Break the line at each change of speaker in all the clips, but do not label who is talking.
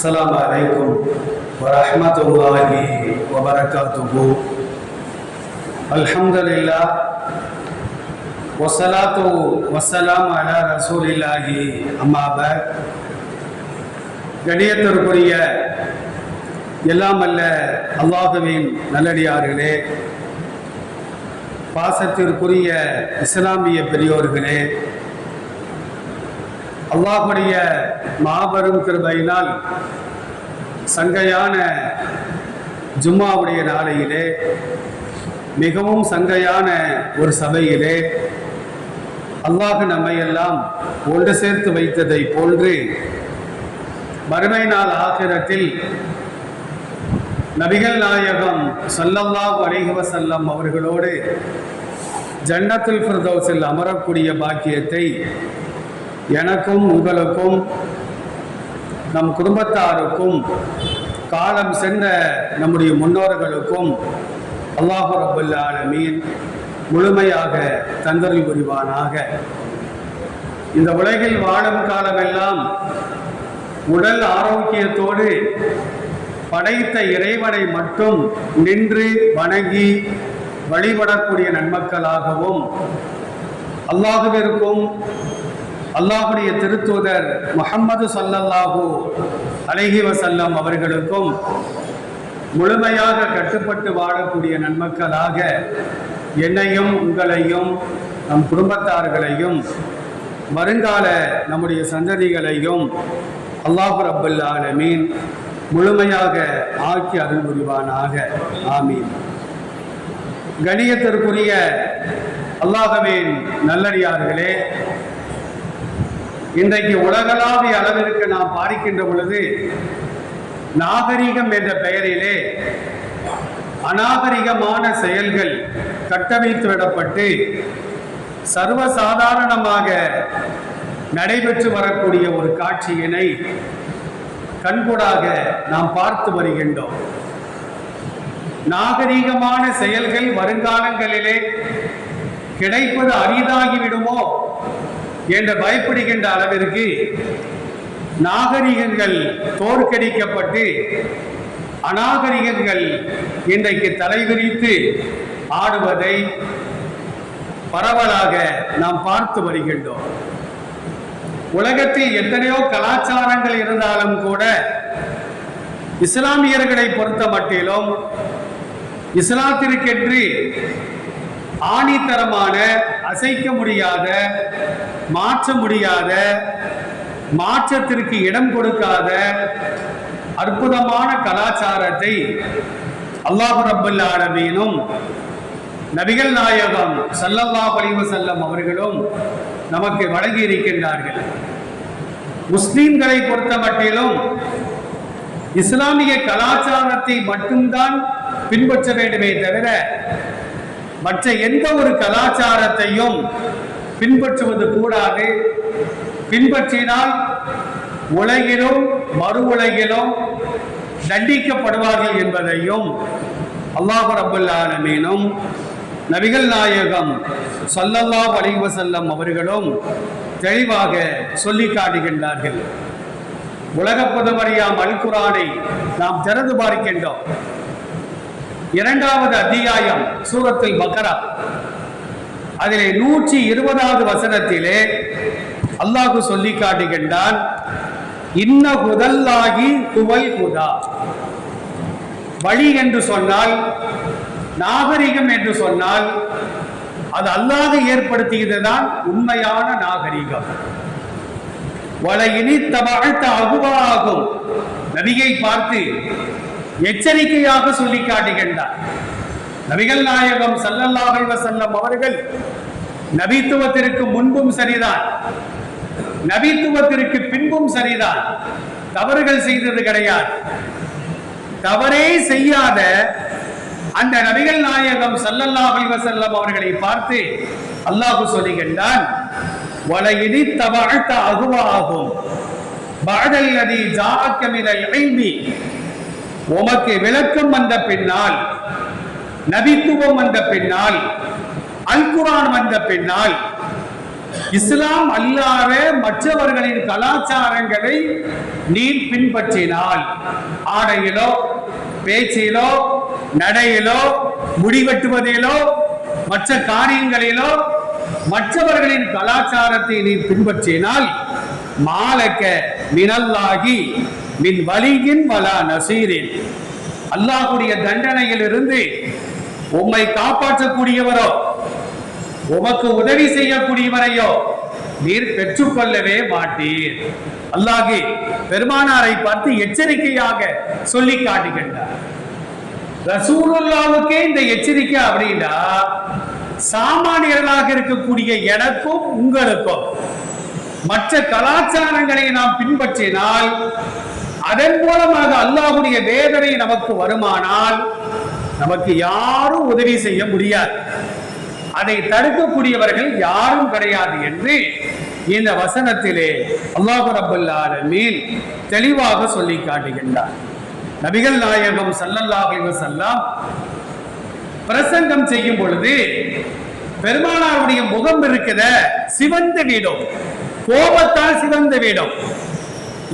السلام عليكم ورحمة الله وبركاته الحمد لله والصلاة والسلام على رسول الله أما بعد கணியத்திற்குரிய எல்லாம் அல்ல அல்லாஹுவின் நல்லடியார்களே பாசத்திற்குரிய இஸ்லாமிய பெரியோர்களே அல்லாஹுடைய மாபெரும் கிருபையினால் சங்கையான ஜும்மாவுடைய நாளையிலே மிகவும் சங்கையான ஒரு சபையிலே அல்லாஹ் நம்மை எல்லாம் ஒன்று சேர்த்து வைத்ததை போன்று மறுமை நாள் ஆக்கிரத்தில் நபிகள் நாயகம் ஸல்லல்லாஹு அலைஹி அவர்களோடு ஜன்னத்துல் ஃபிர்தௌஸில் அமரக்கூடிய பாக்கியத்தை எனக்கும் உங்களுக்கும் நம் குடும்பத்தாருக்கும் காலம் சென்ற நம்முடைய முன்னோர்களுக்கும் அல்லாஹு ரபுல்ல ஆலமீன் முழுமையாக தந்தரில் புரிவானாக. இந்த உலகில் வாழும் காலமெல்லாம் உடல் ஆரோக்கியத்தோடு படைத்த இறைவனை மட்டும் நின்று வணங்கி வழிபடக்கூடிய நன்மக்களாகவும் அல்லாஹுவிற்கும் அல்லாஹுடைய திருத்தூதர் முகம்மது சல்லல்லாஹு அலைஹி செல்லம் அவர்களுக்கும் முழுமையாக கட்டுப்பட்டு வாழக்கூடிய நன்மக்களாக என்னையும் உங்களையும் நம் குடும்பத்தார்களையும் வருங்கால நம்முடைய சந்ததிகளையும் அல்லாஹு ரப்பல் ஆலமீன் முழுமையாக ஆக்கி அருள் புரிவானாக. ஆமீன். கணியத்திற்குரிய அல்லாஹ்வின் நல்லடியார்களே இன்றைக்கு உலகளாவிய அளவிற்கு நாம் பார்க்கின்ற பொழுது நாகரிகம் என்ற பெயரிலே அநாகரிகமான செயல்கள் கட்டமைத்து விடப்பட்டு சர்வசாதாரணமாக நடைபெற்று வரக்கூடிய ஒரு காட்சியினை கண்கூடாக நாம் பார்த்து வருகின்றோம். நாகரீகமான செயல்கள் வருங்காலங்களிலே கிடைப்பது அரிதாகிவிடுமோ? என்று பயப்படுகின்ற அளவிற்கு நாகரிகங்கள் தோற்கடிக்கப்பட்டு அநாகரிகங்கள் இன்றைக்கு தலைவிரித்து ஆடுவதை பரவலாக நாம் பார்த்து வருகின்றோம். உலகத்தில் எத்தனையோ கலாச்சாரங்கள் இருந்தாலும் கூட இஸ்லாமியர்களை பொறுத்த மட்டிலும் இஸ்லாத்திற்கென்று ஆணித்தரமான அசைக்க முடியாத மாற்ற முடியாத மாற்றத்திற்கு இடம் கொடுக்காத அற்புதமான கலாச்சாரத்தை அல்லாஹு ரபுல் ஆலமீனும் நபிகள் நாயகம் சல்லல்லா அலைஹி செல்லம் அவர்களும் நமக்கு வழங்கி இருக்கின்றார்கள். முஸ்லீம்களை பொறுத்த மட்டிலும் இஸ்லாமிய கலாச்சாரத்தை மட்டும்தான் பின்பற்ற வேண்டுமே தவிர மற்ற எந்த ஒரு கலாச்சாரத்தையும் பின்பற்றுவது கூடாது. பின்பற்றினால் உலகிலும் மறு உலகிலும் தண்டிக்கப்படுவார்கள் என்பதையும் அல்லாஹு ரபுல் நபிகள் நாயகம் சல்லல்லா அலைஹி செல்லம் அவர்களும் தெளிவாக சொல்லி காட்டுகின்றார்கள். உலக புதமறியாம் அல்குரானை நாம் திறந்து பார்க்கின்றோம். இரண்டாவது அத்தியாயம் சூரத்தில் பக்கரா. அதிலே நூற்றி இருபதாவது வசனத்திலே அல்லாஹு சொல்லி காட்டுகின்றான் இன்ன குதல்லாகி குவல் குதா வழி என்று சொன்னால் நாகரிகம் என்று சொன்னால் அது அல்லாது ஏற்படுத்தியதுதான் உண்மையான நாகரிகம். வலையினி தபாழ்த்த அகுவாகும் நபியை பார்த்து எச்சரிக்கையாக சொல்லி காட்டுகின்றார். நபிகள் நாயகம் சல்லல்லாஹல்வ செல்லம் அவர்கள் நபித்துவத்திற்கு முன்பும் சரிதான். நபித்துவத்திற்கு பின்பும் சரிதான். தவறுகள் செய்தது கிடையாது. தவறே செய்யாத அந்த நபிகள் நாயகம் சல்லல்லாஹல்வ செல்லம் அவர்களை பார்த்து அல்லாஹு சொல்லுகின்றான் வலையினி தபஅத்த அகுவாகும் பாடல் நதி மினல் இல்மி. உமக்கு விளக்கம் வந்த பின்னால் நபித்துவம் வந்த பின்னால் அல்குரான் வந்த பின்னால் இஸ்லாம் அல்லாத மற்றவர்களின் கலாச்சாரங்களை நீ பின்பற்றினால் ஆடையிலோ பேச்சிலோ நடையிலோ முடிவெட்டுவதிலோ மற்ற காரியங்களிலோ மற்றவர்களின் கலாச்சாரத்தை நீ பின்பற்றினால் மாலக்க மினல்லாகி மின் வலியின் வலா நசீரின் அல்லாஹ்வுடைய தண்டனையிலிருந்து உம்மை காப்பாற்றக்கூடியவரோ உமக்கு உதவி செய்யக்கூடியவரையோ நீர் பெற்றுக்கொள்ளவே மாட்டீர். அல்லாஹி பெருமானாரை பார்த்து எச்சரிக்கையாக சொல்லி காட்டுகின்றார். ரசூலுல்லாவுக்கே இந்த எச்சரிக்கை அப்படின்னா சாமானியர்களாக இருக்கக்கூடிய எனக்கும் உங்களுக்கும் மற்ற கலாச்சாரங்களை நாம் பின்பற்றினால் அதன் மூலமாக அல்லாஹ்வுடைய வேதனை நமக்கு வருமானால் நமக்கு யாரும் உதவி செய்ய முடியாது. அதை தடுக்கக்கூடியவர்கள் யாரும் கிடையாது என்று இந்த வசனத்திலே அல்லாஹு ரபுல் தெளிவாக சொல்லி காட்டுகின்றார். நபிகள் நாயகம் ஸல்லல்லாஹு அலைஹி பிரசங்கம் செய்யும் பொழுது பெருமானாருடைய முகம் இருக்கிற சிவந்த வீடும் கோபத்தால் சிவந்த வீடும்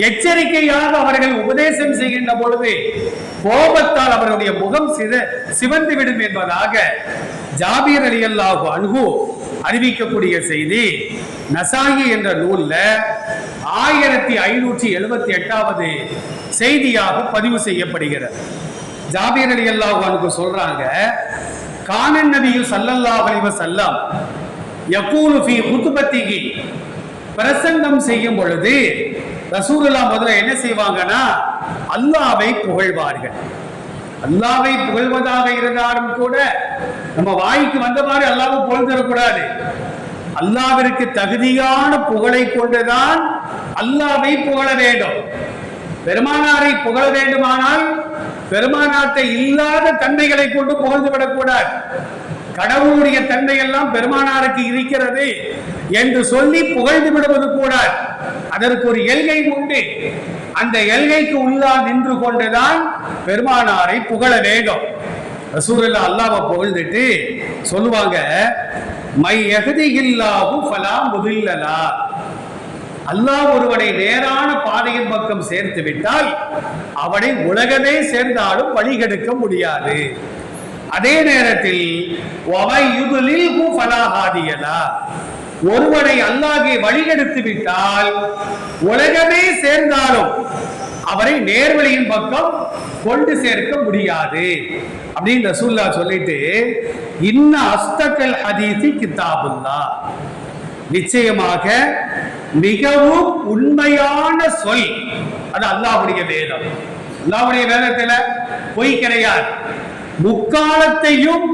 எச்சரிக்கையாக அவர்கள் உபதேசம் செய்கின்ற பொழுது கோபத்தால் அவருடைய முகம் சித சிவந்து விடும் என்பதாக ஜாபீர் அலி அல்லாஹு அன்ஹு அறிவிக்கக்கூடிய செய்தி. நசாயி என்ற நூல்ல ஆயிரத்தி ஐநூற்றி எழுபத்தி எட்டாவது செய்தியாக பதிவு செய்யப்படுகிறது. ஜாபீர் அலி அல்லாஹு அன்ஹு சொல்றாங்க கானன் நபியு சல்லல்லா அலைஹி சல்லம் யகூலு ஃபீ பிரசங்கம் செய்யும் பொழுது ரசூலுல்லா முதல்ல என்ன செய்வாங்கன்னா அல்லாவை புகழ்வார்கள். அல்லாவை புகழ்வதாக இருந்தாலும் கூட நம்ம வாய்க்கு வந்த மாதிரி அல்லாவை புகழ்ந்துடக்கூடாது. அல்லாவிற்கு தகுதியான புகழை கொண்டுதான் அல்லாவை புகழ வேண்டும். பெருமானாரை புகழ வேண்டுமானால் பெருமானாத்தை இல்லாத தன்மைகளை கொண்டு புகழ்ந்து விடக்கூடாது. கடவுளுடைய தன்மை எல்லாம் பெருமானாருக்கு இருக்கிறது என்று சொல்லி புகழ்ந்து விடுவது கூடாது. அதற்கு ஒரு எல்கை உண்டு. அந்த எல்கைக்கு உள்ளா நின்று கொண்டுதான் பெருமானாரை புகழ வேண்டும். ரசூரல்லா அல்லாஹ்வை புகழ்ந்துட்டு சொல்லுவாங்க மை எகதிகில்லாஹு ஃபலா முதில்லலா அல்லாஹ் ஒருவனை நேரான பாதையின் பக்கம் சேர்த்து விட்டால் அவனை உலகமே சேர்ந்தாலும் வழிகெடுக்க முடியாது. அதே நேரத்தில் ஒருவனை அல்லாஹ்வை வழிகெடுத்து விட்டால் உலகமே சேர்ந்தாலும் அவரை நேர்வழியின் பக்கம் கொண்டு சேர்க்க முடியாது. அப்படின்னு ரசூல்லா சொல்லிட்டு இன்ன அஸ்தக்கல் ஹதீசி கிதாபுல்லா. நிச்சயமாக மிகவும் உண்மையான சொல். அது அல்லாஹுடைய வேதம். அல்லாஹுடைய வேதத்துல பொய் கிடையாது. முக்காலத்தையும்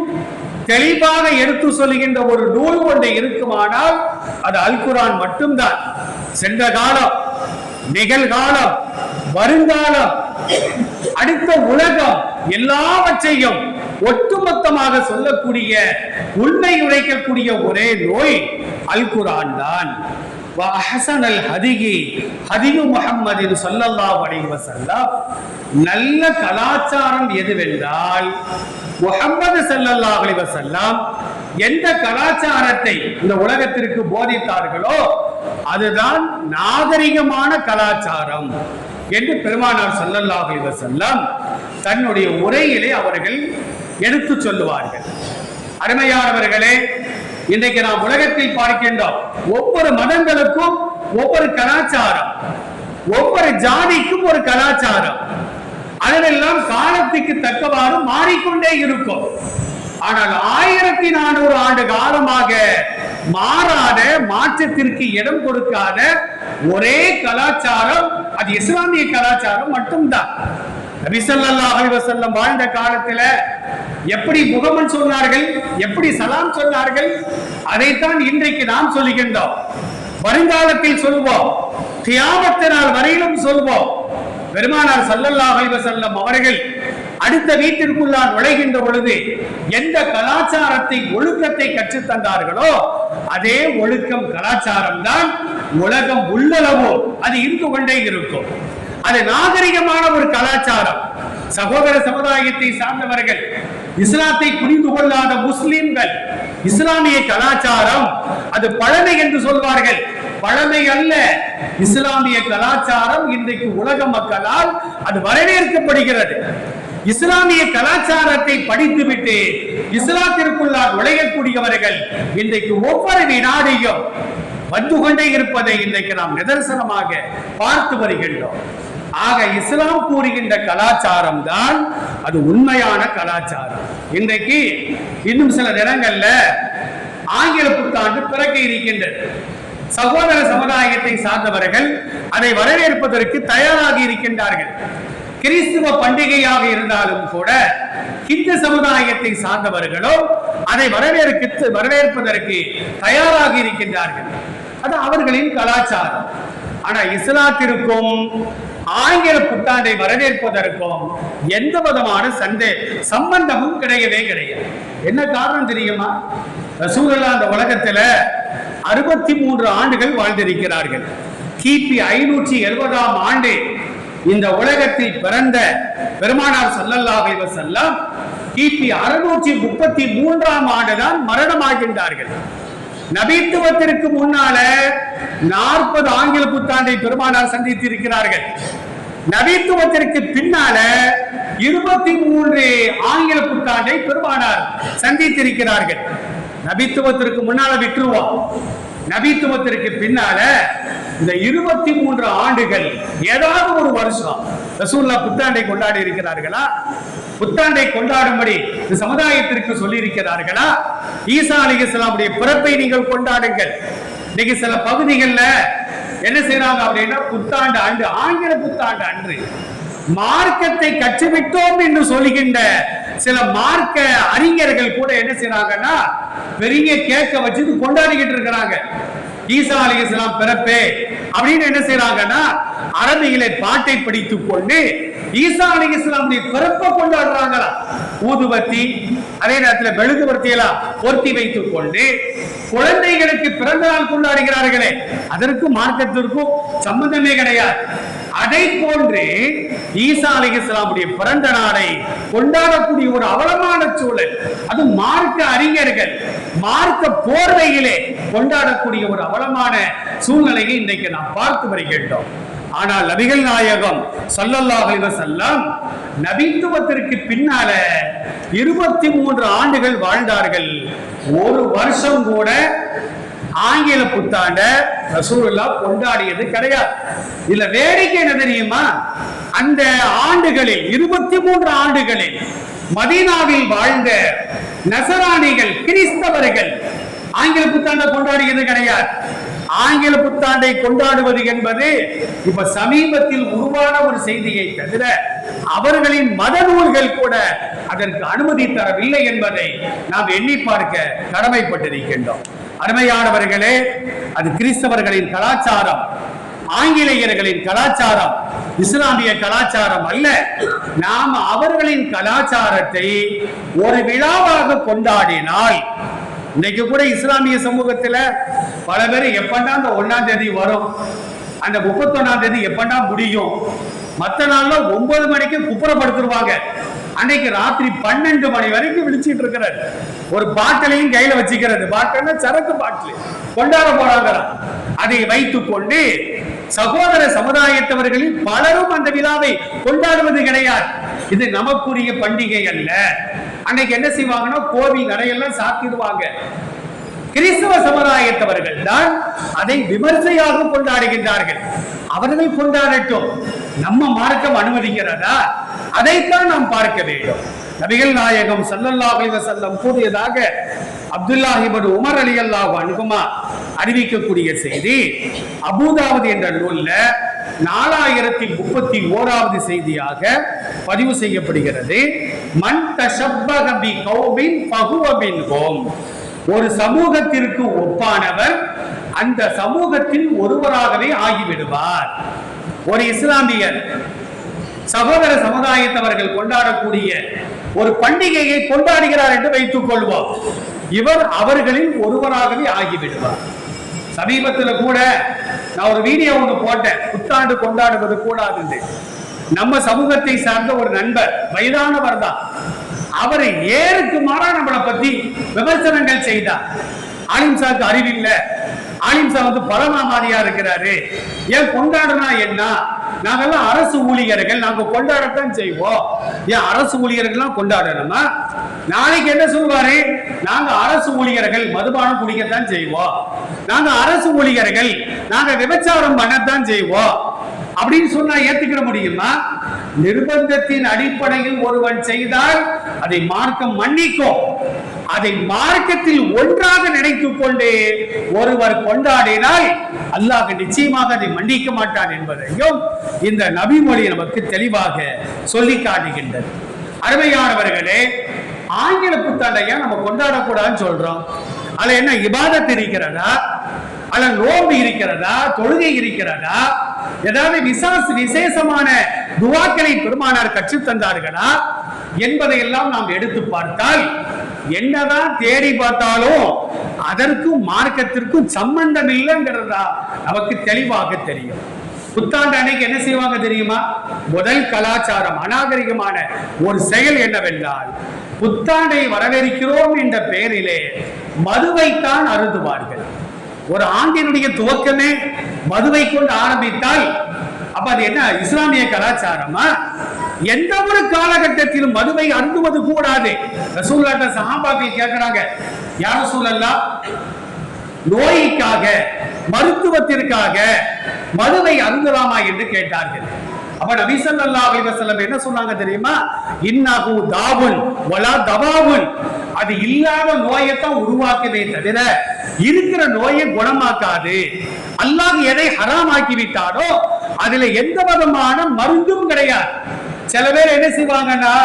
தெளிவாக எடுத்து சொல்லுகின்ற ஒரு நூல் ஒன்று இருக்குமானால் அது அல்குரான் மட்டும்தான். சென்ற காலம் நிகழ்காலம் வருங்காலம் அடுத்த உலகம் எல்லாவற்றையும் ஒட்டுமொத்தமாக சொல்லக்கூடிய உண்மை உழைக்கக்கூடிய ஒரே நோய் அல்குரான் தான். ஹதிகி ஹதியு முகம்மதின் சொல்லல்லா வடிவ நல்ல கலாச்சாரம் எதுவென்றால் முகமது ஸல்லல்லாஹு அலைஹி எந்த கலாச்சாரத்தை இந்த உலகத்திற்கு போதித்தார்களோ அதுதான் நாகரிகமான கலாச்சாரம் என்று பெருமானார் ஸல்லல்லாஹு அலைஹி தன்னுடைய உரையிலே அவர்கள் எடுத்து சொல்லுவார்கள். அருமையானவர்களே இன்றைக்கு நாம் உலகத்தில் பார்க்கின்றோம் ஒவ்வொரு மதங்களுக்கும் ஒவ்வொரு கலாச்சாரம் ஒவ்வொரு ஜாதிக்கும் ஒரு கலாச்சாரம். அதெல்லாம் காலத்துக்கு தக்கவாறு மாறிக்கொண்டே இருக்கும். ஆனால் ஆயிரத்தி நானூறு ஆண்டு காலமாக மாறாத மாற்றத்திற்கு இடம் கொடுக்காத ஒரே கலாச்சாரம் அது இஸ்லாமிய கலாச்சாரம் மட்டும்தான். நபி ஸல்லல்லாஹு வாழ்ந்த காலத்துல எப்படி முகமன் சொன்னார்கள் எப்படி சலாம் சொன்னார்கள் அதைத்தான் இன்றைக்கு நாம் சொல்லுகின்றோம் வருங்காலத்தில் சொல்வோம் தியாபத்தினால் வரையிலும் சொல்வோம். பெருமானார் ஸல்லல்லாஹு செல்லம் அவர்கள் அடுத்த வீட்டிற்குள்ளார் நுழைகின்ற பொழுது எந்த கலாச்சாரத்தை ஒழுக்கத்தை கற்றுத் தந்தார்களோ அதே ஒழுக்கம் கலாச்சாரம் தான் உலகம் உள்ளளவோ அது இருந்து கொண்டே இருக்கும். அது நாகரிகமான ஒரு கலாச்சாரம். சகோதர சமுதாயத்தை சார்ந்தவர்கள் இஸ்லாத்தை புரிந்து கொள்ளாத முஸ்லிம்கள் இஸ்லாமிய கலாச்சாரம் அது பழமை என்று சொல்வார்கள். பழமை அல்ல இஸ்லாமிய கலாச்சாரம் இன்றைக்கு உலக மக்களால் அது வரவேற்கப்படுகிறது. இஸ்லாமிய கலாச்சாரத்தை படித்துவிட்டு இஸ்லாத்திற்குள்ளார் நுழையக்கூடியவர்கள் இன்றைக்கு ஒவ்வொரு வினாடியும் வந்து கொண்டே இருப்பதை இன்றைக்கு நாம் நிதர்சனமாக பார்த்து வருகின்றோம். ஆக இஸ்லாம் கூறுகின்ற கலாச்சாரம் தான் அது உண்மையான கலாச்சாரம். இன்றைக்கு இன்னும் சில நேரங்கள்ல ஆங்கில புத்தாண்டு பிறக்க இருக்கின்றது. சகோதர சமுதாயத்தை சார்ந்தவர்கள் அதை வரவேற்பதற்கு தயாராகி இருக்கின்றார்கள். கிறிஸ்துவ பண்டிகையாக இருந்தாலும் கூட இந்து சமுதாயத்தை சார்ந்தவர்களோ அதை வரவேற்க வரவேற்பதற்கு தயாராக இருக்கின்றார்கள். அது அவர்களின் கலாச்சாரம். ஆனா இஸ்லாத்திற்கும் ஆங்கில புத்தாண்டை வரவேற்பதற்கும் எந்த விதமான சண்டை சம்பந்தமும் கிடையவே கிடையாது. என்ன காரணம் தெரியுமா? ரசூலுல்லா அந்த உலகத்துல அறுபத்தி மூன்று ஆண்டுகள் வாழ்ந்திருக்கிறார்கள். கிபி ஐநூற்றி எழுபதாம் ஆண்டு இந்த உலகத்தில் பிறந்த பெருமானார் ஸல்லல்லாஹு அலைஹி கிபி அறுநூற்றி முப்பத்தி மூன்றாம் ஆண்டுதான் மரணமாகின்றார்கள். நபித்துவத்திற்கு முன்னால நாற்பது ஆங்கில புத்தாண்டை பெருமானார் சந்தித்திருக்கிறார்கள். நபித்துவத்திற்கு பின்னால இருபத்தி மூன்று ஆங்கில புத்தாண்டை பெருமானார் சந்தித்திருக்கிறார்கள். நபித்துவத்திற்கு முன்னால விட்டுருவோம். நபித்துவத்திற்கு பின்னால இந்த இருபத்தி மூன்று ஆண்டுகள் ஏதாவது ஒரு வருஷம் ரசூல்லா புத்தாண்டை கொண்டாடி இருக்கிறார்களா? புத்தாண்டை கொண்டாடும்படி இந்த சமுதாயத்திற்கு சொல்லி இருக்கிறார்களா ஈசா அலி இஸ்லாமுடைய பிறப்பை நீங்கள் கொண்டாடுங்கள். இன்னைக்கு சில பகுதிகளில் என்ன செய்யறாங்க அப்படின்னா புத்தாண்டு ஆண்டு ஆங்கில புத்தாண்டு அன்று மார்க்கத்தை கற்றுவிட்டோம் என்று சொல்லுகின்ற சில மார்க்க அறிஞர்கள் கூட என்ன செய்யறாங்கன்னா பெரிய கேக்க வச்சு கொண்டாடிக்கிட்டு இருக்கிறாங்க. ஈசா அலி இஸ்லாம் பிறப்பே. அப்படின்னு என்ன செய்யறாங்கன்னா அரபிகளை பாட்டை படித்துக் கொண்டு ஈசா அலி இஸ்லாமுடைய பிறப்பை கொண்டாடுறாங்களா. ஊதுபத்தி அதே நேரத்தில் மெழுகுவர்த்தி எல்லாம் பொருத்தி வைத்துக் கொண்டு குழந்தைகளுக்கு பிறந்த நாள் கொண்டாடுகிறார்களே. அதற்கு மார்க்கத்திற்கும் சம்பந்தமே கிடையாது. அதை போன்று ஈசா அலி இஸ்லாமுடைய பிறந்த நாளை கொண்டாடக்கூடிய ஒரு அவலமான சூழல். அது மார்க்க அறிஞர்கள் மார்க்க போர்வையிலே கொண்டாடக்கூடிய ஒரு அவலமான சூழ்நிலையை இன்றைக்கு நாம் பார்த்து வருகின்றோம். ஆனால் நபிகள் நாயகம் சல்லல்லாஹ் செல்லம் நபித்துவத்திற்கு பின்னால இருபத்தி மூன்று ஆண்டுகள் வாழ்ந்தார்கள். ஒரு வருஷம் கூட ஆங்கில புத்தாண்ட ரசூல்லா கொண்டாடியது கிடையாது. இதுல வேடிக்கை என்ன தெரியுமா? அந்த ஆண்டுகளில் இருபத்தி மூன்று ஆண்டுகளில் மதீனாவில் வாழ்ந்த நசராணிகள் கிறிஸ்தவர்கள் ஆங்கில புத்தாண்டை கொண்டாடியது கிடையாது. ஆங்கில புத்தாண்டை கொண்டாடுவது என்பது இப்ப சமீபத்தில் உருவான ஒரு செய்தியை தவிர அவர்களின் மத நூல்கள் கூட அதற்கு அனுமதி தரவில்லை என்பதை நாம் எண்ணி பார்க்க கடமைப்பட்டிருக்கின்றோம். அருமையானவர்களே அது கிறிஸ்தவர்களின் கலாச்சாரம் ஆங்கிலேயர்களின் கலாச்சாரம் இஸ்லாமிய கலாச்சாரம் அல்ல. நாம் அவர்களின் கலாச்சாரத்தை ஒரு விழாவாக கொண்டாடினால் இன்னைக்கு கூட இஸ்லாமிய சமூகத்துல பல பேர் எப்பண்டா அந்த ஒண்ணாம் தேதி வரும் அந்த முப்பத்தொன்னாம் தேதி எப்பண்டா முடியும்? மத்த நாள்ல ஒன்பது மணிக்கு குப்புறப்படுத்துருவாங்க. அன்னைக்கு ராத்திரி பன்னெண்டு மணி வரைக்கும் விழிச்சிட்டு இருக்கிறார். ஒரு பாட்டிலையும் கையில வச்சுக்கிறது. பாட்டில் சரக்கு பாட்டில். கொண்டாட போறாங்களாம். அதை வைத்துக் கொண்டு சகோதர சமுதாயத்தவர்களில் பலரும் அந்த விழாவை கொண்டாடுவது கிடையாது. இது நமக்குரிய பண்டிகை அல்ல. அன்னைக்கு என்ன செய்வாங்கன்னா கோவில் நடையெல்லாம் சாத்திடுவாங்க. கிறிஸ்தவ சமுதாயத்தவர்கள் தான் அதை விமர்சையாக கொண்டாடுகின்றார்கள். அவர்கள் கொண்டாடட்டும். நம்ம மார்க்கம் அனுமதிக்கிறதா? அதைத்தான் நாம் பார்க்க வேண்டும். நபிகள் நாயகம் ஸல்லல்லாஹு அலைஹி வஸல்லம் கூறியதாக அப்துல்லாஹ் உமர் உமர் ரலியல்லாஹு அனுகுமா அறிவிக்கக்கூடிய செய்தி. அபூதாவது என்ற நூல்ல நாலாயிரத்தி முப்பத்தி ஓராவது செய்தியாக பதிவு செய்யப்படுகிறது. மண் தஷப்பக கௌபின் பகுவபின் ஹோம் ஒரு சமூகத்திற்கு ஒப்பானவர் அந்த சமூகத்தில் ஒருவராகவே ஆகிவிடுவார். ஒரு இஸ்லாமியர் சகோதர சமுதாயத்தவர்கள் கொண்டாடக்கூடிய ஒரு பண்டிகையை கொண்டாடுகிறார் என்று வைத்துக் கொள்வோம். இவர் அவர்களில் ஒருவராகவே ஆகிவிடுவார். சமீபத்துல கூட நான் ஒரு வீடியோ ஒன்று போட்டேன். புத்தாண்டு கொண்டாடுவது கூடாது நம்ம சமூகத்தை சார்ந்த ஒரு நண்பர் வயதானவர் தான். அவர் ஏருக்கு மாறா நம்மளை பத்தி விமர்சனங்கள் செய்தார். ஆலிம்சாக்கு அறிவில்லை. அஹிம்சா வந்து பரமாமாதியா இருக்கிறாரு. ஏன் கொண்டாடுனா என்ன? நாங்கெல்லாம் அரசு ஊழியர்கள் நாங்க கொண்டாடத்தான் செய்வோம். ஏன் அரசு ஊழியர்கள்லாம் கொண்டாடணுமா? நாளைக்கு என்ன சொல்வாரு நாங்க அரசு ஊழியர்கள் மதுபானம் குடிக்கத்தான் செய்வோம். நாங்க அரசு ஊழியர்கள் நாங்க விபச்சாரம் பண்ணத்தான் செய்வோம். அப்படின்னு சொன்னா ஏத்துக்கிற முடியுமா? நிர்பந்தத்தின் அடிப்படையில் ஒருவன் செய்தால் அதை மார்க்கம் மன்னிக்கும். அதை மார்க்கத்தில் ஒன்றாக நினைத்துக் கொண்டு ஒருவர் கொண்டாடினால் அல்லாஹ் நிச்சயமாக அதை மன்னிக்க மாட்டான் என்பதையும் இந்த நபிமொழி நமக்கு தெளிவாக சொல்லி காட்டுகின்றது. அருமையானவர்களே ஆங்கில புத்தாண்டையா நம்ம கொண்டாடக்கூடாதுன்னு சொல்றோம். அதுல என்ன இபாதத் இருக்கிறதா? அல்ல நோன்பு இருக்கிறதா தொழுகை இருக்கிறதா? ஏதாவது விசாஸ் விசேஷமான துவாக்களை பெருமானார் கற்று தந்தார்களா? என்பதையெல்லாம் நாம் எடுத்து பார்த்தால் என்னதான் தேடி பார்த்தாலும் அதற்கும் மார்க்கத்திற்கும் சம்பந்தம் இல்லைங்கிறதா நமக்கு தெளிவாக தெரியும். புத்தாண்டு அன்னைக்கு என்ன செய்வாங்க தெரியுமா? முதல் கலாச்சாரம் அநாகரிகமான ஒரு செயல் என்னவென்றால் புத்தாண்டை வரவேற்கிறோம் என்ற பெயரிலே மதுவைத்தான் அருந்துவார்கள் ஒரு ஆண்டினுடைய துவக்கமே மதுவை கொண்டு ஆரம்பித்தால் அப்ப அது என்ன இஸ்லாமிய கலாச்சாரமா? எந்த ஒரு காலகட்டத்திலும் மதுவை அருந்துவது கூடாது. ரசூல்லாட்ட சஹாபாக்கள் கேட்கிறாங்க யார் ரசூலல்லா நோய்க்காக மருத்துவத்திற்காக மதுவை அருந்தலாமா? என்று கேட்டார்கள். அப்ப நபி சல்லா அலைஹி வஸல்லம் என்ன சொன்னாங்க தெரியுமா? இன்னாகு தாவுன் வலா தவாவுன். அது இல்லாத நோயைத்தான் உருவாக்குதே தவிர இருக்கிற நோயை குணமாக்காது. அல்லாஹ் எதை ஹராமாக்கி விட்டாரோ அதுல எந்த விதமான மருந்தும் கிடையாது. சில பேர் என்ன செய்வாங்கன்னா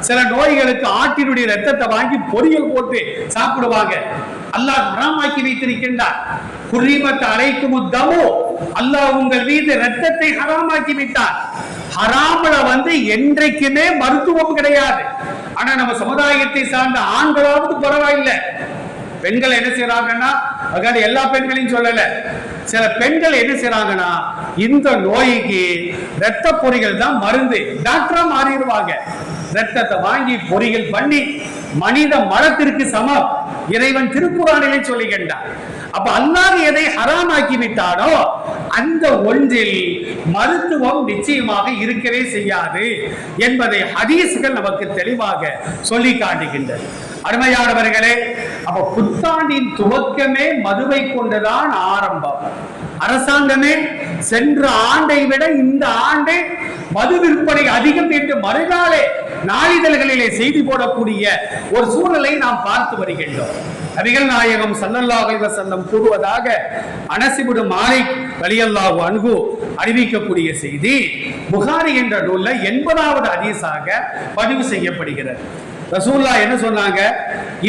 சில நோய்களுக்கு ஆட்டினுடைய ரத்தத்தை வாங்கி பொரியல் போட்டு சாப்பிடுவாங்க. அல்லாஹ் ஹராமாக்கி வைத்திருக்கின்றார். குர்ரிமத் அரைக்கும் தமோ. அல்லாஹ் உங்கள் மீது ரத்தத்தை ஹராமாக்கி விட்டார் ஹராமல வந்து என்றைக்குமே மருத்துவம் கிடையாது. ஆனா நம்ம சமுதாயத்தை சார்ந்த ஆண்களாவது பரவாயில்லை. பெண்கள் என்ன செய்யறாங்கன்னா அதாவது எல்லா பெண்களையும் சொல்லல. சில பெண்கள் என்ன செய்யறாங்கன்னா இந்த நோய்க்கு ரத்த பொறிகள் தான் மருந்து. டாக்டரா மாறிடுவாங்க. ரத்தத்தை வாங்கி பொறிகள் பண்ணி மனித மரத்திற்கு சமம். இறைவன் திருக்குறானிலே சொல்லுகின்றான். அப்ப அல்லாஹ் எதை ஹராமாக்கி விட்டானோ அந்த ஒன்றில் மருத்துவம் நிச்சயமாக இருக்கவே செய்யாது என்பதை ஹதீஸ்கள் நமக்கு தெளிவாக சொல்லி காட்டுகின்றது அருமையானவர்களே அப்ப புத்தாண்டின் துவக்கமே மதுவை கொண்டுதான் ஆரம்பம். அரசாங்கமே சென்ற ஆண்டை விட இந்த ஆண்டு மது விற்பனை அதிகம் என்று மறுநாளே நாளிதழ்களிலே செய்தி போடக்கூடிய ஒரு சூழலை நாம் பார்த்து வருகின்றோம். நபிகள் நாயகம் சல்லல்லாஹு அலைஹி கூறுவதாக அனசிபுடு மாலை ரலியல்லாஹு அன்ஹு அறிவிக்கக்கூடிய செய்தி புகாரி என்ற நூல்ல எண்பதாவது அதிசாக பதிவு செய்யப்படுகிறது. ரசூல்லா என்ன சொன்னாங்க?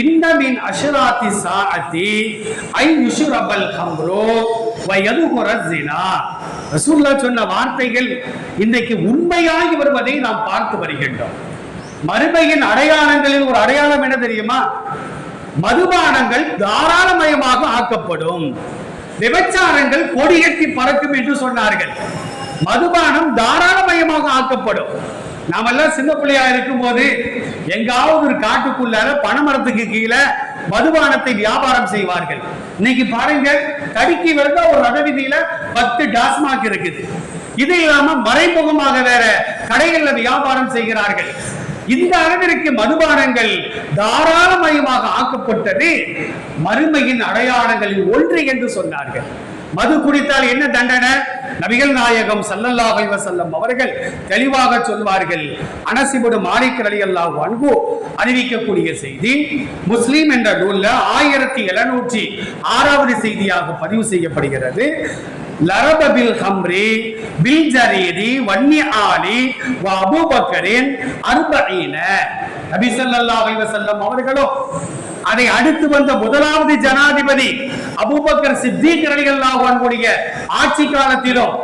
இன்னமின் அஷராத்தி சாஅத்தி ஐ யுஷுரபல் ஹம்ரோ ரசூல்லா சொன்ன வார்த்தைகள் இன்றைக்கு உண்மையாகி வருவதை நாம் பார்த்து வருகின்றோம். மறுமையின் அடையாளங்களில் ஒரு அடையாளம் என்ன தெரியுமா? மதுபானங்கள் தாராளமயமாக ஆக்கப்படும். விபச்சாரங்கள் கொடியேற்றி பறக்கும் என்று சொன்னார்கள். மதுபானம் தாராளமயமாக ஆக்கப்படும். நாமெல்லாம் சின்ன பிள்ளையா இருக்கும் போது எங்காவது ஒரு காட்டுக்குள்ளார பனைமரத்துக்கு கீழே மதுபானத்தை வியாபாரம் செய்வார்கள். இன்னைக்கு பாருங்க தடுக்கி வருதா ஒரு ரகவிதியில பத்து டாஸ்மாக் இருக்குது. இது இல்லாம மறைமுகமாக வேற கடைகள்ல வியாபாரம் செய்கிறார்கள். இந்த அளவிற்கு மதுபானங்கள் தாராளமயமாக ஆக்கப்பட்டது மறுமையின் அடையாளங்களில் ஒன்று என்று சொன்னார்கள். மது குடித்தால் என்ன தண்டனை? நபிகள் நாயகம் சல்லல்லாஹ் செல்லம் அவர்கள் தெளிவாக சொல்வார்கள். அனசிபுடு மாலிக் அல்லாஹ் அன்ஹு அறிவிக்கக்கூடிய செய்தி முஸ்லீம் என்ற நூல்ல ஆயிரத்தி எழுநூற்றி ஆறாவது செய்தியாக பதிவு செய்யப்படுகிறது. லரப பில் ஹம்ரி பில் ஜரீதி வன்னி ஆலி வ அபூபக்கரின் அர்பஈன நபி ஸல்லல்லாஹு அலைஹி வஸல்லம் அவர்களும் அதை அடுத்து வந்த முதலாவது ஜனாதிபதி அபூபக்கர் சித்திக் ரலியல்லாஹு ஆட்சி காலத்திலும்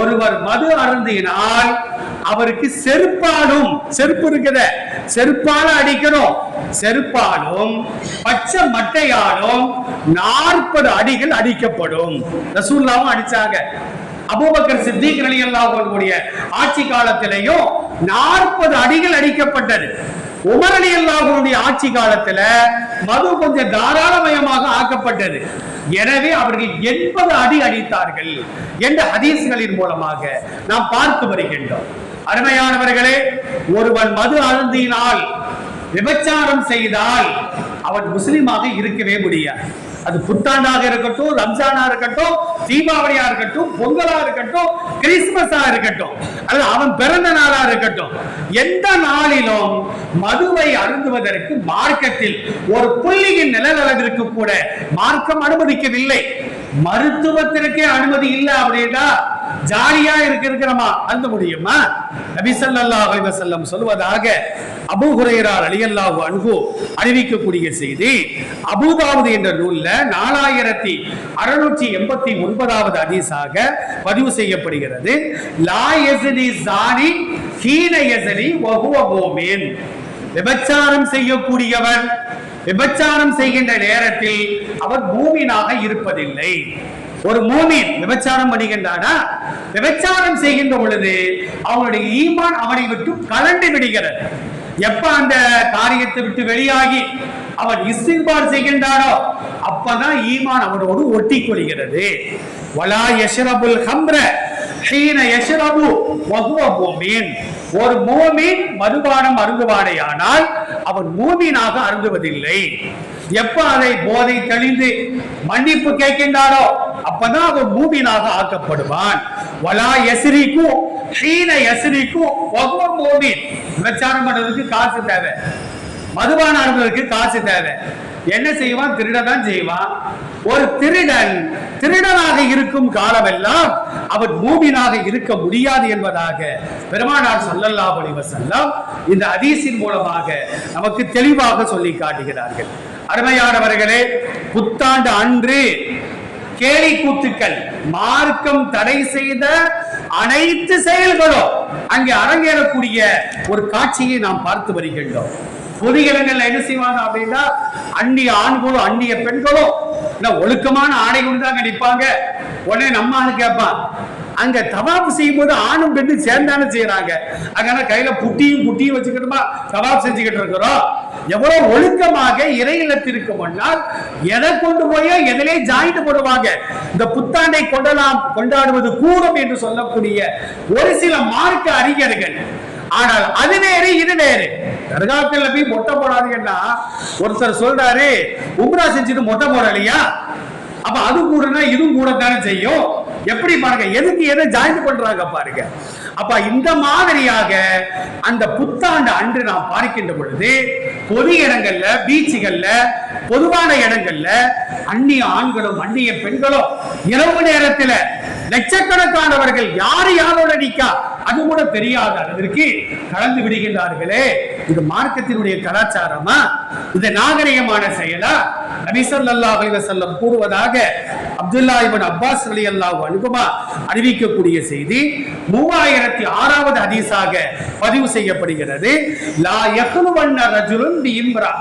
ஒருவர் மது அருந்தினால் அவருக்கு செருப்பாலும் செருப்பு இருக்குத செருப்பால அடிக்கணும். செருப்பாலும் பச்சை மட்டையாலும் நாற்பது அடிகள் அடிக்கப்படும். ரசூல்லாவும் அடிச்சாங்க. அபூபக்கர் சித்திக் ரலியல்லாஹு ஆட்சி காலத்திலையும் நாற்பது அடிகள் அடிக்கப்பட்டது. உமர் அலி ஆட்சி காலத்துல மது கொஞ்சம் தாராளமயமாக ஆக்கப்பட்டது. எனவே அவர்கள் எண்பது அடி அடித்தார்கள் என்ற ஹதீஸ்களின் மூலமாக நாம் பார்த்து வருகின்றோம். அருமையானவர்களே ஒருவன் மது அருந்தினால் விபச்சாரம் செய்தால் அவன் முஸ்லிமாக இருக்கவே முடியாது. அது புத்தாண்டாக இருக்கட்டும் ரம்ஜானா இருக்கட்டும் தீபாவளியா இருக்கட்டும் பொங்கலா இருக்கட்டும் கிறிஸ்துமஸா இருக்கட்டும். அல்லது அவன் பிறந்த நாளா இருக்கட்டும். எந்த நாளிலும் மதுவை அருந்துவதற்கு மார்க்கத்தில் ஒரு புள்ளியின் நிழல் அளவிற்கு கூட மார்க்கம் அனுமதிக்கவில்லை. மருத்துவத்திற்கே அனுமதி இல்லை அப்படின்னா ஜாலியா இருக்க இருக்கிறோமா அருந்த முடியுமா? நபிசல்லா செல்லம் சொல்வதாக அபூ ஹுரைரா ரலியல்லாஹு அறிவிக்கக்கூடிய செய்தி அபூதாவுது என்ற நூல்ல நாலாயிரத்தி அறுநூற்றி எண்பத்தி ஒன்பதாவது அதிசாக பதிவு செய்யப்படுகிறது. லா யஸ்னி சாணி ஹீன யஸ்னி வகுவோமேன் விபச்சாரம் செய்யக்கூடியவன் விபச்சாரம் செய்கின்ற நேரத்தில் அவர் மூமினாக இருப்பதில்லை. ஒரு மூமின் விபச்சாரம் பண்ணுகின்றானா? விபச்சாரம் செய்கின்ற பொழுது அவனுடைய ஈமான் அவனை விட்டு கலண்டு விடுகிறது. எப்ப அந்த காரியத்தை விட்டு வெளியாகி அவன் இஸ்திக்பார் செய்கின்றானோ அப்பதான் ஈமான் அவனோடு ஒட்டி கொள்கிறது வலா யஷ்ரபுல் ஹம்ர ஹீன யஷ்ரபு வகுவ மூமின். ஒரு மூமின் மதுபானம் அருந்துவானேயானால் அவன் மூமினாக அருந்துவதில்லை. எப்ப அதை போதை தெளிந்து மன்னிப்பு கேட்கின்றாரோ அப்பதான் அவன் மூமினாக ஆக்கப்படுவான். வலா எசிரிக்கும் ஹீன எசிரிக்கும் வஹுவ மூமின். விபச்சாரம் பண்றதுக்கு காசு தேவை. மதுபானம் அருந்துவதற்கு காசு தேவை. என்ன செய்வான்? திருடதான் செய்வான். ஒரு திருடன் திருடனாக இருக்கும் காலமெல்லாம் அவன் மூமினாக இருக்க முடியாது என்பதாக பெருமானார் சல்லல்லா அலைஹி செல்லம் இந்த அதீசின் மூலமாக நமக்கு தெளிவாக சொல்லி காட்டுகிறார்கள். அருமையானவர்களே புத்தாண்டு அன்று கேலி கூத்துக்கள் மார்க்கம் தடை செய்த அனைத்து செயல்களும் அங்கே அரங்கேறக்கூடிய ஒரு காட்சியை நாம் பார்த்து வருகின்றோம். பொது இடங்கள்ல என்ன செய்வாங்க அப்படின்னா அந்நிய ஆண்களும் அந்நிய பெண்களும் இந்த ஒழுக்கமான ஆடை கொண்டு தான் நிற்பாங்க உடனே நம்ம ஆளு கேட்பான் அங்க தவாப் செய்யும் போது ஆணும் பெண்ணும் சேர்ந்தானே செய்யறாங்க. அதனால கையில புட்டியும் புட்டியும் வச்சுக்கிட்டுமா தவாப் செஞ்சுக்கிட்டு இருக்கிறோம். எவ்வளவு ஒழுக்கமாக இறை இல்லத்திற்கு முன்னால் எதை கொண்டு போய் எதிலே ஜாயிண்ட் போடுவாங்க. இந்த புத்தாண்டை கொண்டலாம் கொண்டாடுவது கூடும் என்று சொல்லக்கூடிய ஒரு சில மார்க்க அறிஞர்கள் ஆனால் அது வேறு இது வேறு தர்காக்கள் போய் மொட்டை போடாதுன்னா ஒருத்தர் சொல்றாரு உம்ரா செஞ்சுட்டு மொட்டை போடலையா? அப்ப அது கூடனா இதுவும் கூட தானே செய்யும்? எப்படி பாருங்க எதுக்கு எதை ஜாயின் பண்றாங்க பாருங்க. அப்ப இந்த மாதிரியாக அந்த புத்தாண்டு அன்று நாம் பார்க்கின்ற பொழுது பொது இடங்கள்ல பீச்சுகள்ல பொதுவான இடங்கள்ல அந்நிய ஆண்களும் அந்நிய பெண்களும் இரவு நேரத்துல லட்சக்கணக்கானவர்கள் யாரு யாரோட நிக்கா அது கூட தெரியாத அளவிற்கு கலந்து விடுகின்றார்களே. இது மார்க்கத்தினுடைய கலாச்சாரமா? இது நாகரிகமான செயலா? நபிசல்லா அலிவசல்லம் கூறுவதாக அப்துல்லா இப்னு அப்பாஸ் அலி அல்லா அனுபமா அறிவிக்கக்கூடிய செய்தி மூவாயிரத்தி ஆறாவது ஹதீஸாக பதிவு செய்யப்படுகிறது. லா யக்லுவன்ன ரஜுலுன் இம்ரா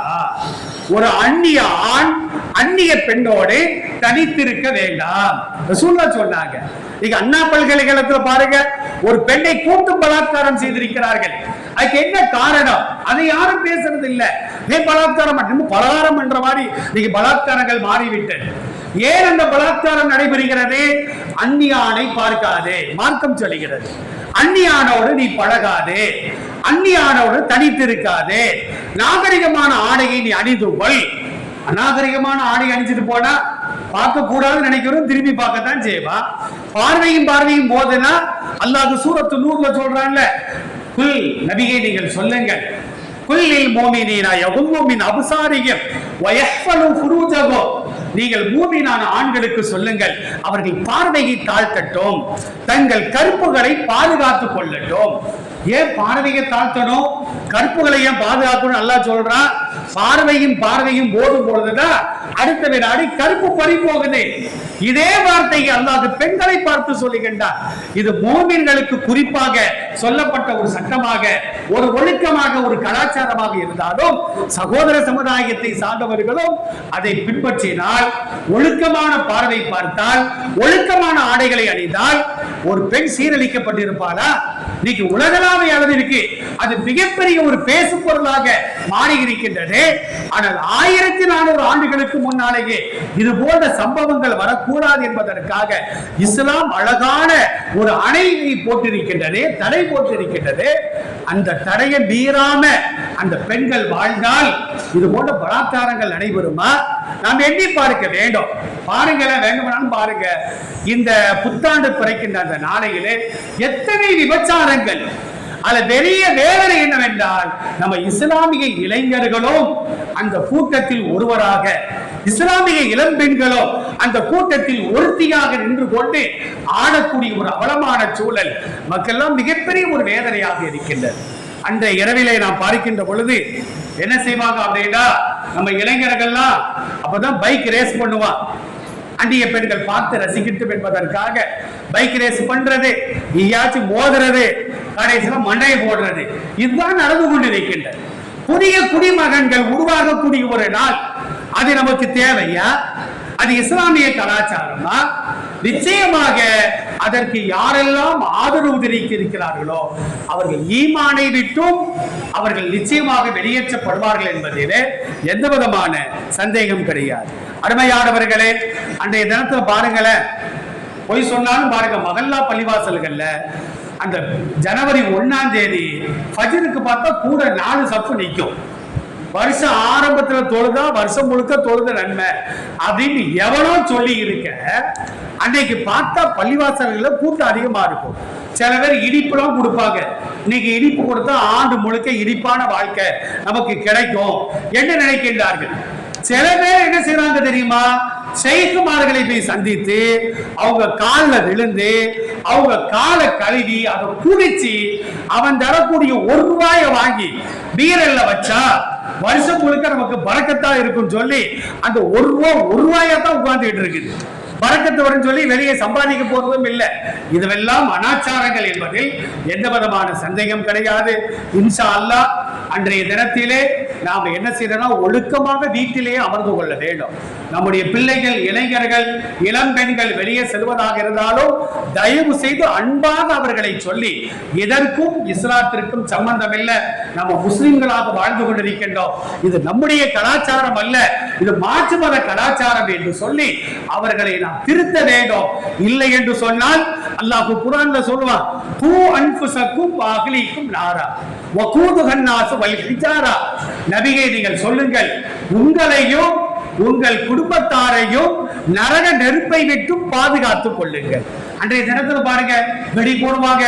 ஒரு அந்நிய ஆண் அந்நிய பெண்ணோடு தனித்திருக்க வேண்டாம். ரசூலுல்லாஹ் சொன்னாங்க. நீங்க அண்ணா பல்கலைக்கழகத்துல பாருங்க ஒரு பெண்ணை கூட்டு பலாத்காரம் செய்திருக்கிறார்கள். அதுக்கு என்ன காரணம்? அதை யாரும் பேசுறது இல்ல. ஏன் பலாத்காரம் மட்டும் பலகாரம் பண்ற மாதிரி நீங்க பலாத்காரங்கள் மாறிவிட்டது. ஏன் அந்த பலாத்காரம் நடைபெறுகிறது? அந்நியானை ஆணை பார்க்காதே. மார்க்கம் சொல்லுகிறது. அந்நியானோடு நீ பழகாதே. அந்நியானோடு தனித்திருக்காதே. நாகரிகமான ஆடையை நீ அணிந்து கொள். அநாகரிகமான ஆடை அணிஞ்சிட்டு போனா பார்க்க கூடாதுன்னு நினைக்கிறோம் திரும்பி பார்க்கத்தான் செய்வா. பார்வையும் பார்வையும் போதுனா அல்லாஹ் சூரத்து நூறுல சொல்றான்ல குல் நபிகை நீங்கள் சொல்லுங்கள். குல்லில் மோமினீனா யகும்மு மின் அபுசாரியம் வயஹ்ஃபலு நீங்கள் மூமினான ஆண்களுக்கு சொல்லுங்கள் அவர்கள் பார்வையை தாழ்த்தட்டும் தங்கள் கருப்புகளை பாதுகாத்துக் கொள்ளட்டும். ஏன் பார்வையை தாழ்த்தணும்? கருப்புகளை ஏன் பாதுகாக்கணும் நல்லா சொல்றான் பார்வையும் பார்வையும் போதும் பொழுதுதான் அடுத்த வினாடி கருப்பு பறி போகுது. இதே வார்த்தையை அல்லாது பெண்களை பார்த்து சொல்லுகின்றார். இது மோமின்களுக்கு குறிப்பாக சொல்லப்பட்ட ஒரு சட்டமாக ஒரு ஒழுக்கமாக ஒரு கலாச்சாரமாக இருந்தாலும் சகோதர சமுதாயத்தை சார்ந்தவர்களும் அதை பின்பற்றினால் ஒழுக்கமான பார்வை பார்த்தால் ஒழுக்கமான ஆடைகளை அணிந்தால் ஒரு பெண் சீரழிக்கப்பட்டிருப்பாளா? இன்னைக்கு உலகளாவிய அளவிற்கு அது மிகப்பெரிய மிகப்பெரிய ஒரு பேசு பொருளாக மாறி இருக்கின்றது ஆனால் ஆயிரத்தி நானூறு ஆண்டுகளுக்கு முன்னாலேயே இது போன்ற சம்பவங்கள் வரக்கூடாது என்பதற்காக இஸ்லாம் அழகான ஒரு அணையை போட்டிருக்கின்றது தடை போட்டிருக்கின்றது. அந்த தடையை மீறாம அந்த பெண்கள் வாழ்ந்தால் இது போன்ற பலாத்காரங்கள் நடைபெறுமா? நாம் எண்ணி பார்க்க வேண்டும். பாருங்களேன் வேண்டுமானாலும் பாருங்க. இந்த புத்தாண்டு பிறக்கின்ற அந்த நாளையிலே எத்தனை விபச்சாரங்கள் அதுல பெரிய வேதனை என்னவென்றால் நம்ம இஸ்லாமிய இளைஞர்களும் அந்த கூட்டத்தில் ஒருவராக இஸ்லாமிய இளம்பெண்களும் அந்த கூட்டத்தில் ஒருத்தியாக நின்று கொண்டு ஆடக்கூடிய ஒரு அவலமான சூழல் மக்கள்லாம் மிகப்பெரிய ஒரு வேதனையாக இருக்கின்றது. அந்த இரவிலே நாம் பார்க்கின்ற பொழுது என்ன செய்வாங்க அப்படின்னா நம்ம இளைஞர்கள்லாம் அப்பதான் பைக் ரேஸ் பண்ணுவான். அந்நிய பெண்கள் பார்த்து ரசிக்கட்டும் என்பதற்காக பைக் ரேஸ் பண்றது எங்கேயாச்சும் மோதுறது கடைசியில் மண்டையை போடுறது. இதுதான் நடந்து கொண்டிருக்கின்றது புதிய குடிமகன்கள் உருவாகக்கூடிய ஒரு நாள். அது நமக்கு தேவையா? அது இஸ்லாமிய கலாச்சாரமா? நிச்சயமாக அதற்கு யாரெல்லாம் ஆதரவு தெரிவிக்க இருக்கிறார்களோ அவர்கள் ஈமானை விட்டும் அவர்கள் நிச்சயமாக வெளியேற்றப்படுவார்கள் என்பதிலே எந்த விதமான சந்தேகம் கிடையாது. அருமையானவர்களே அன்றைய தினத்துல பாருங்களேன் பொய் சொன்னாலும் பாருங்க மகல்லா பள்ளிவாசல்கள்ல அந்த ஜனவரி ஒண்ணாம் தேதி ஃபஜருக்கு பார்த்தா கூட நாலு சப்பு நிற்கும் வருஷம் ஆரம்பத்துல தொழுதா வருஷம் முழுக்க தொழுத நன்மை. அப்படின்னு எவனோ சொல்லி இருக்க அன்னைக்கு பார்த்தா பள்ளிவாசல்களில் கூட்டம் அதிகமா இருக்கும். சில பேர் இடிப்புலாம் கொடுப்பாங்க. இன்னைக்கு இனிப்பு கொடுத்தா ஆண்டு முழுக்க இனிப்பான வாழ்க்கை நமக்கு கிடைக்கும். என்ன நினைக்கின்றார்கள்? சில பேர் என்ன செய்யறாங்க தெரியுமா? ஷெய்குமார்களை போய் சந்தித்து அவங்க காலில் விழுந்து அவங்க காலை கழுவி அதை குடிச்சு அவன் தரக்கூடிய ஒரு ரூபாய வாங்கி பீரல்ல வச்சா வருஷம் முழுக்க நமக்கு பறக்கத்தா இருக்கும் சொல்லி அந்த ஒரு ரூபா ஒரு ரூபாயா தான் உட்கார்ந்துட்டு இருக்குது. பறக்கத்து வரும் சொல்லி வெளியே சம்பாதிக்க போறதும் இல்லை. இதுவெல்லாம் அனாச்சாரங்கள் என்பதில் எந்த விதமான சந்தேகம் கிடையாது. இன்ஷா அல்லாஹ் அன்றைய தினத்திலே நாம் என்ன செய்யறோம்னா ஒழுக்கமாக வீட்டிலேயே அமர்ந்து கொள்ள வேண்டும். நம்முடைய பிள்ளைகள் இளைஞர்கள் இளம் பெண்கள் வெளியே செல்வதாக இருந்தாலும் தயவு செய்து அன்பாக அவர்களை சொல்லி இதற்கும் இஸ்லாத்திற்கும் சம்பந்தம் இல்லை நம்ம முஸ்லிம்களாக வாழ்ந்து கொண்டிருக்கின்றோம். இது நம்முடைய கலாச்சாரம் அல்ல. இது மாற்று மத கலாச்சாரம் என்று சொல்லி அவர்களை நாம் திருத்த வேண்டும். இல்லை என்று சொன்னால் அல்லாஹ் குரான்ல சொல்லுவான் கூ அன்புசக்கும் அகலிக்கும் நாரா. வக்கூதுகன்னாசு நாசு நபிகை நீங்கள் சொல்லுங்கள் உங்களையும் உங்கள் குடும்பத்தாரையும் நரக நெருப்பை விட்டு பாதுகாத்துக் கொள்ளுங்கள். அன்றைய தினத்துல பாருங்க வெடி போடுவாங்க.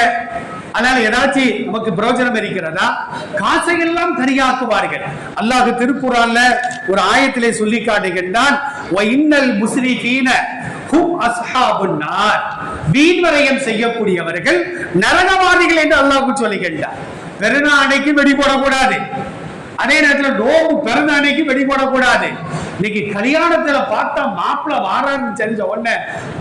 அதனால ஏதாச்சும் நமக்கு பிரயோஜனம் இருக்கிறதா? காசை எல்லாம் தனியாக்குவார்கள். அல்லாஹ் திருக்குறான்ல ஒரு ஆயத்திலே சொல்லி காட்டுகின்றான் இன்னல் முஸ்ரிகீன ஹும் அஸ்ஹாபுன் வீண்வரையம் செய்யக்கூடியவர்கள் நரகவாதிகள் என்று அல்லாஹ் சொல்லுகின்றார் பெருநாடைக்கு வெடி போடக்கூடாது. அதே நேரத்துல நோம்பு பிறந்த அன்னைக்கு வெடி போடக்கூடாது. இன்னைக்கு கல்யாணத்துல பார்த்தா மாப்பிள்ள வாரான்னு தெரிஞ்ச உடனே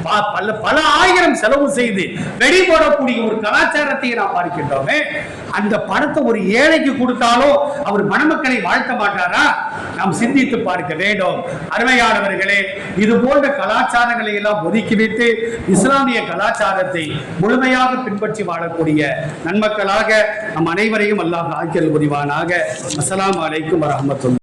ப- பல பல ஆயிரம் செலவு செய்து வெடி போடக்கூடிய ஒரு கலாச்சாரத்தை நாம் பார்க்கின்றோமே. அந்த பணத்தை ஒரு ஏழைக்கு கொடுத்தாலும் அவர் மணமக்களை வாழ்த்த மாட்டாரா? நாம் சிந்தித்து பார்க்க வேண்டும். அருமையானவர்களே இது போன்ற கலாச்சாரங்களை எல்லாம் ஒதுக்கிவிட்டு இஸ்லாமிய கலாச்சாரத்தை முழுமையாக பின்பற்றி வாழக்கூடிய நன்மக்களாக நம் அனைவரையும் அல்லாஹ் ஆக்கியல் புரிவானாக. அஸ்லாம் அலைக்கும் வரஹ்மத்துல்லாஹி